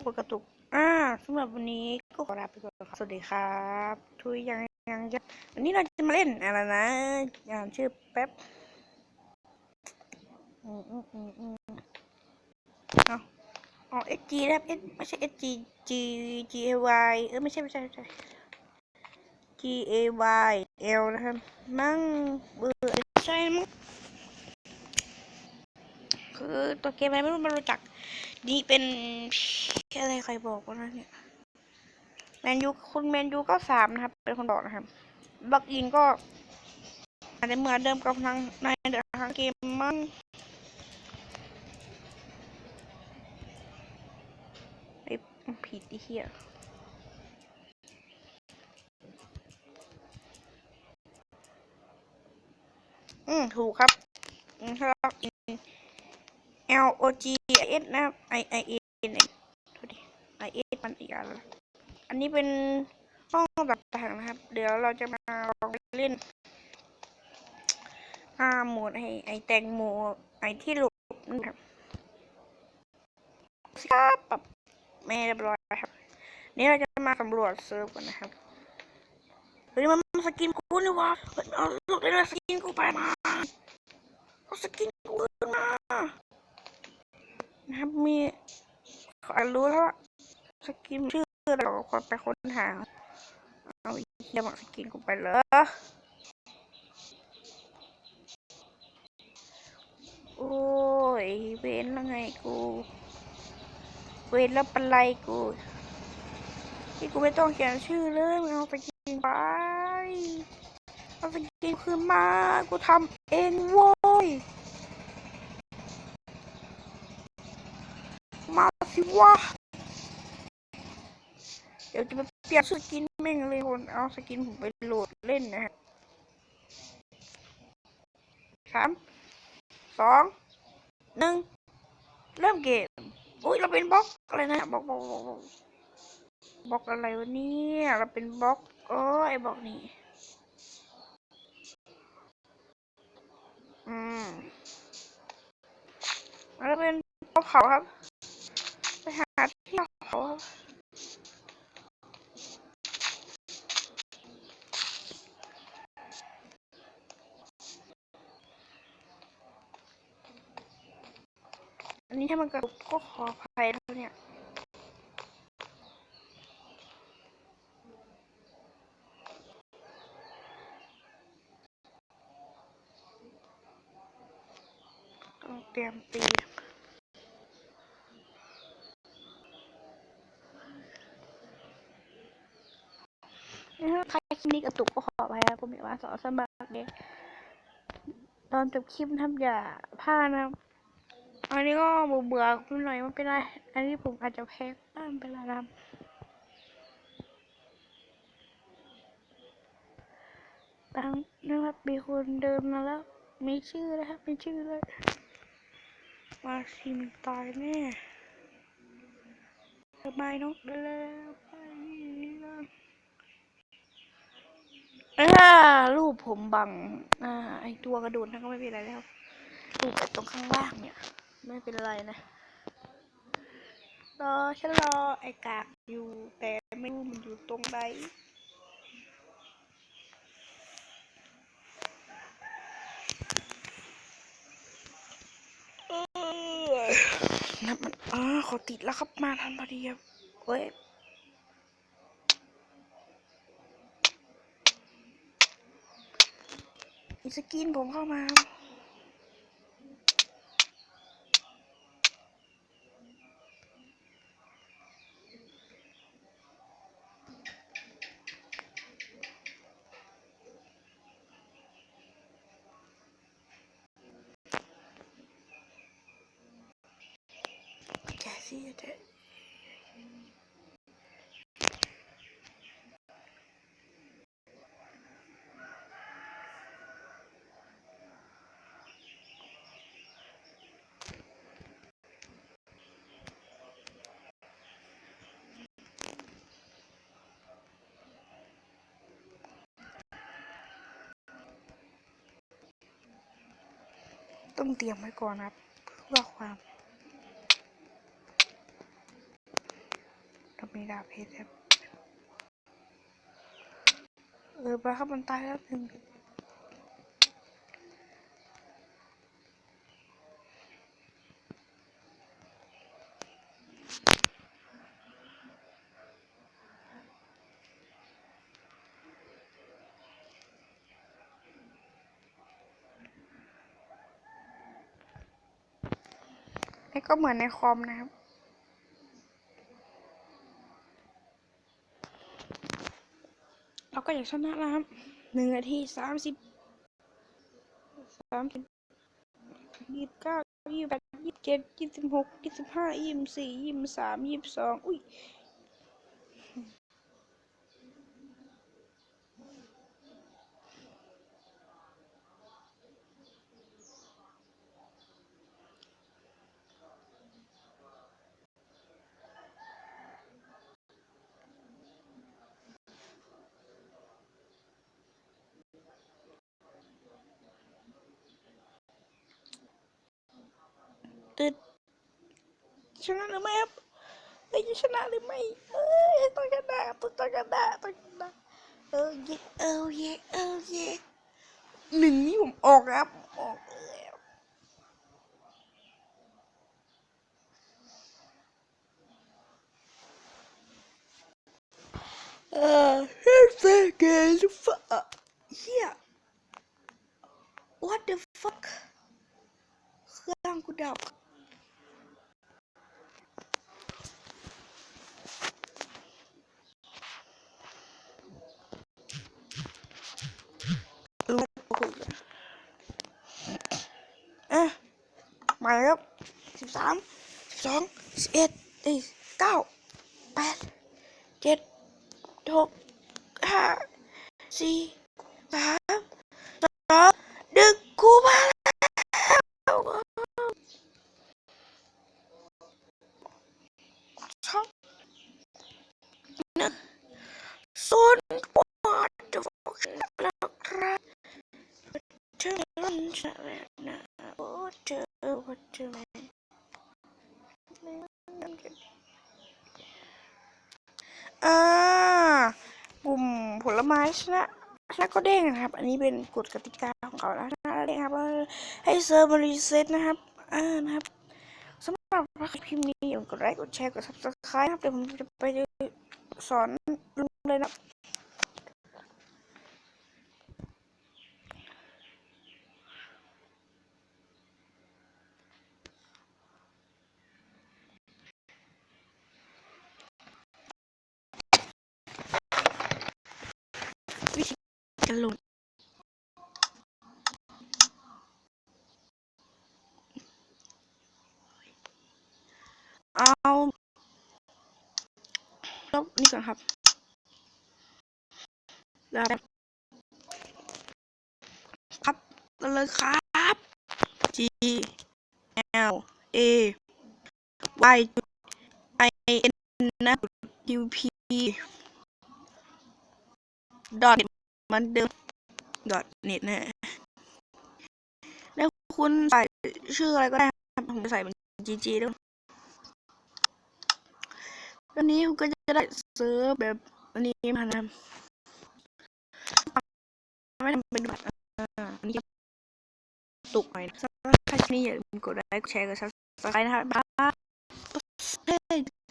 กดกระตุก อ่าสำหรับวันนี้ก็ขอลาไปก่อนครับ สวัสดีครับ ทุยยังยังจะวันนี้เราจะมาเล่นอะไรนะอ่าชื่อแป๊บ อืมอืมอืมอืมเอาเอา SG นะครับ S ไม่ใช่ SG G G A Y เออไม่ใช่ไม่ใช่ไม่ใช่ G A Y L นะครับ มั่งเบอร์ใช่มั้งคือตัวเกมอะไรไม่รู้ไม่รู้จัก นี่เป็นอะไรใครบอกว่านะเนี่ยแมนยูคุณแมนยูก็สามนะครับ เป็นคนบอกนะครับ บักอินก็อาจจะเหมือนเดิมกับทางในทางเกมมั้งไอ้ผิดไอ้เหี้ยอืมถูกครับอืมล็อกอิน L O G I S นะครับ I I A N โทษที I S มันอีกอันละอันนี้เป็นห้องต่างนะครับ เดี๋ยวเราจะมาลองเล่นอ่าโหมดไอไอแตงโมไอที่หลุดนะครับครับปรับไม่เรียบร้อยครับ นี่เราจะมาสำรวจเซิร์ฟกันนะครับเฮ้ยมันสกินกูนี่วะเฮ้ยเอาลูกเล่นสกินกูไปมาเอาสกินกูขึ้นมา นะครับ มีขอรู้แล้วว่าสกินชื่ออะไรก็คนไปค้นหา เอาอีเหี้ยมสกินกูไปเลยโอ้ยเว้นแล้วไงกูเว้นแล้วเป็นไรกูที่กูไม่ต้องเขียนชื่อเลยมึงเอาสกินไปเอาสกินคืนมากูทำเองโว้ย มา สิวะ เดี๋ยวจะไปเปลี่ยนสกินแม่งเลยคนเอาสกินผมไปโหลดเล่นนะฮะสามสองหนึ่งเริ่มเกมอุ้ยเราเป็นบล็อกอะไรนะบล็อกบล็อกบล็อกบล็อกบล็อกอะไรวะเนี่ยเราเป็นบล็อกโอ้ไอ้บล็อกนี่อืมเราเป็นบล็อกเขาครับ เขาอันนี้ถ้ามันกระตุกก็ขออภัยแล้วเนี่ยเตรียมตี ถ้าใครคลิปนี้กระตุกก็ขอไปครับผมอยากมาสอนสมัครเด็กตอนจบคลิปทำอย่าพลาดนะอันนี้ก็เบื่อเบื่อหน่อยไม่เป็นไร อันนี้ผมอาจจะแพ้บ้างเป็นไรนะครับางนะครับมีคนเดินมาแล้ว มีชื่อนะครับมีชื่อเลยมาชิมตายแน่สบายนกได้แล้วไปแล้ว อ่ารูปผมบัง อ่า ไอตัวกระโดดนั่นก็ไม่เป็นไรแล้ว รูปตรงข้างล่างเนี่ย ไม่เป็นไรนะ รอฉันรอไอกากอยู่ แต่ไม่รู้มันอยู่ตรงใดเอ้ยนับมันอ่าขอติดแล้วครับมาทันพอดีครับเว้ย สกินผมเข้ามาครับแกสิเจ๊ ต้องเตรียมไว้ก่อนครับ เพื่อความเรามีดาบเพชรครับ เออไปครับมันตายแล้วหนึ่ง นี่ก็เหมือนในคอมนะครับ เราก็อยากชนะนะครับหนึ่งนาทีสามสิบสามสิบยี่สิบเก้ายี่สิบแปดยี่สิบเจ็ดยี่สิบหกยี่สิบห้ายี่สิบสี่ยี่สิบสามยี่สิบสองอุ้ย ตึดชนะหรือไม่ครับเอ้ยจะชนะหรือไม่เอ้ยต้องชนะต้องชนะต้องชนะเออเย่เออเย่เออเย่หนึ่งนี่ผมออกครับออกแล้วเออเฮ้ยเฟกเกลฟะเฮีย what the fuck เครื่องกูดับรู้คุยกันเอ๊ะ มาแล้วสิบสามสิบสองสิบเอ็ดสี่เก้าแปดเจ็ดหกห้าสี่สามสองกูมาแล้วสองหนึ่งศูนย์วัดจะบอกแล้วครับเธอมันจะแบบนะโอ้เธอว่าเธอไม่อ่ากลุ่มผลไม้ ชนะชนะก็เด้งนะครับ อันนี้เป็นกฎกติกาของเขาแล้วชนะแล้วเด้งครับให้เซิร์ฟมารีเซ็ตนะครับอ่านะครับสำหรับคลิปนี้อย่าลืมกดไลค์กดแชร์กดซับสไคร b e ครับเดี๋ยวผมจะไปสอนลุงเลยนะ วิ ธีการโหลดเอาลบนี่ก่อนครับ แล้วครับเลยครับ G L A Y I N นะ U P ดอท มันเดิมดอทเน็ตนะ แล้วคุณใส่ชื่ออะไรก็ได้ครับผมจะใส่เป็น GG ด้วยตอนนี้คุณก็จะได้เซิร์ฟแบบอันนี้มานะไม่ทำเป็นบัตรอันนี้ตุกหน่อยนะสำหรับใครที่นี่อย่าลืมกดไลค์กดแชร์กดซับสไครต์นะครับบ๊ายบาย